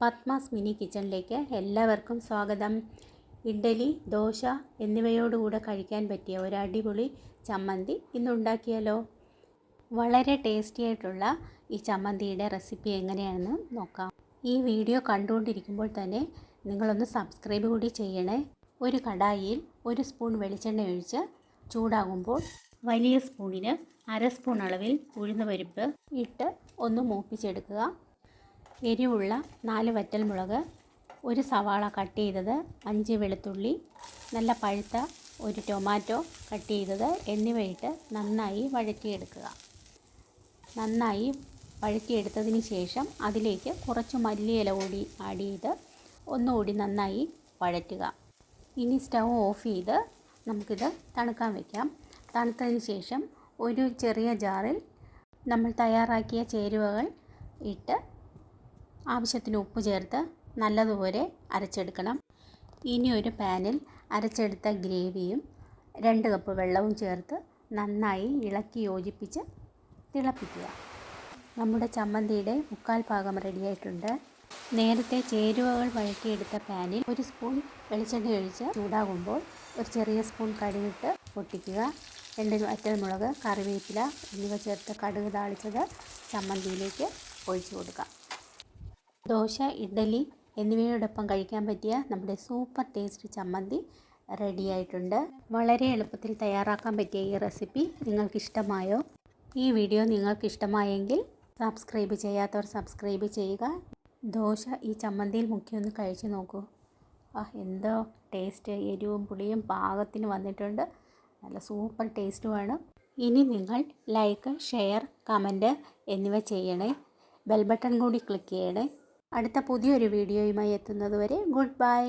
Padmas mini കിച്ചണിലേക്ക് എല്ലാവർക്കും സ്വാഗതം. ഇഡ്ഡലി ദോശ എന്നിവയോടുകൂടെ കഴിക്കാൻ പറ്റിയ ഒരു അടിപൊളി ചമ്മന്തി ഇന്നുണ്ടാക്കിയാലോ വളരെ ടേസ്റ്റി ആയിട്ടുള്ള ഈ ചമ്മന്തിയുടെ റെസിപ്പി എങ്ങനെയാണെന്ന് നോക്കാം. ഈ വീഡിയോ കണ്ടുകൊണ്ടിരിക്കുമ്പോൾ തന്നെ നിങ്ങളൊന്ന് സബ്സ്ക്രൈബ് കൂടി ചെയ്യണേ. ഒരു കടായിയിൽ ഒരു സ്പൂൺ വെളിച്ചെണ്ണ ഒഴിച്ച് ചൂടാകുമ്പോൾ വലിയ സ്പൂണിന് അര സ്പൂൺ അളവിൽ ഉഴുന്ന് പരിപ്പ് ഇട്ട് ഒന്ന് മൂപ്പിച്ചെടുക്കുക. എരിവുള്ള നാല് വറ്റൽ മുളക് ഒരു സവാള കട്ട് ചെയ്തത് അഞ്ച് വെളുത്തുള്ളി നല്ല പഴുത്ത ഒരു ടൊമാറ്റോ കട്ട് ചെയ്തത് എന്നിവയിട്ട് നന്നായി വഴറ്റിയെടുക്കുക. നന്നായി വഴറ്റിയെടുത്തതിന് ശേഷം അതിലേക്ക് കുറച്ച് മല്ലിയില കൂടി ആഡ് ചെയ്ത് ഒന്നുകൂടി നന്നായി വഴറ്റുക. ഇനി സ്റ്റൗ ഓഫ് ചെയ്ത് നമുക്കിത് തണുക്കാൻ വയ്ക്കാം തണുത്തതിന് ശേഷം ഒരു ചെറിയ ജാറിൽ നമ്മൾ തയ്യാറാക്കിയ ചേരുവകൾ ഇട്ട് ആവശ്യത്തിന് ഉപ്പ് ചേർത്ത് നല്ലതുപോലെ അരച്ചെടുക്കണം. ഇനി ഒരു പാനിൽ അരച്ചെടുത്ത ഗ്രേവിയും രണ്ട് കപ്പ് വെള്ളവും ചേർത്ത് നന്നായി ഇളക്കി യോജിപ്പിച്ച് തിളപ്പിക്കുക. നമ്മുടെ ചമ്മന്തിയുടെ മുക്കാൽ ഭാഗം റെഡിയായിട്ടുണ്ട് നേരത്തെ ചേരുവകൾ വഴറ്റിയെടുത്ത പാനിൽ ഒരു സ്പൂൺ വെളിച്ചെണ്ണ ഒഴിച്ച് ചൂടാകുമ്പോൾ ഒരു ചെറിയ സ്പൂൺ കടുകിട്ട് പൊട്ടിക്കുക. രണ്ട് വറ്റൽമുളക് കറിവേപ്പില എന്നിവ ചേർത്ത് കടുക് താളിച്ചത് ചമ്മന്തിയിലേക്ക് ഒഴിച്ചു കൊടുക്കാം. ദോശ ഇഡ്ഡലി എന്നിവയോടൊപ്പം കഴിക്കാൻ പറ്റിയ നമ്മുടെ സൂപ്പർ ടേസ്റ്റ് ചമ്മന്തി റെഡി ആയിട്ടുണ്ട് വളരെ എളുപ്പത്തിൽ തയ്യാറാക്കാൻ പറ്റിയ ഈ റെസിപ്പി നിങ്ങൾക്കിഷ്ടമായോ? ഈ വീഡിയോ നിങ്ങൾക്കിഷ്ടമായെങ്കിൽ സബ്സ്ക്രൈബ് ചെയ്യാത്തവർ സബ്സ്ക്രൈബ് ചെയ്യുക. ദോശ ഈ ചമ്മന്തിയിൽ മുക്കിയൊന്ന് കഴിച്ച് നോക്കൂ. ആ എന്തോ ടേസ്റ്റ്. എരിവും പുളിയും പാകത്തിന് വന്നിട്ടുണ്ട്. നല്ല സൂപ്പർ ടേസ്റ്റുമാണ്. ഇനി നിങ്ങൾ ലൈക്ക് ഷെയർ കമന്റ് എന്നിവ ചെയ്യണേ. ബെൽ ബട്ടൺ കൂടി ക്ലിക്ക് ചെയ്യണേ. അടുത്ത പുതിയൊരു വീഡിയോയുമായി എത്തുന്നതുവരെ ഗുഡ് ബൈ.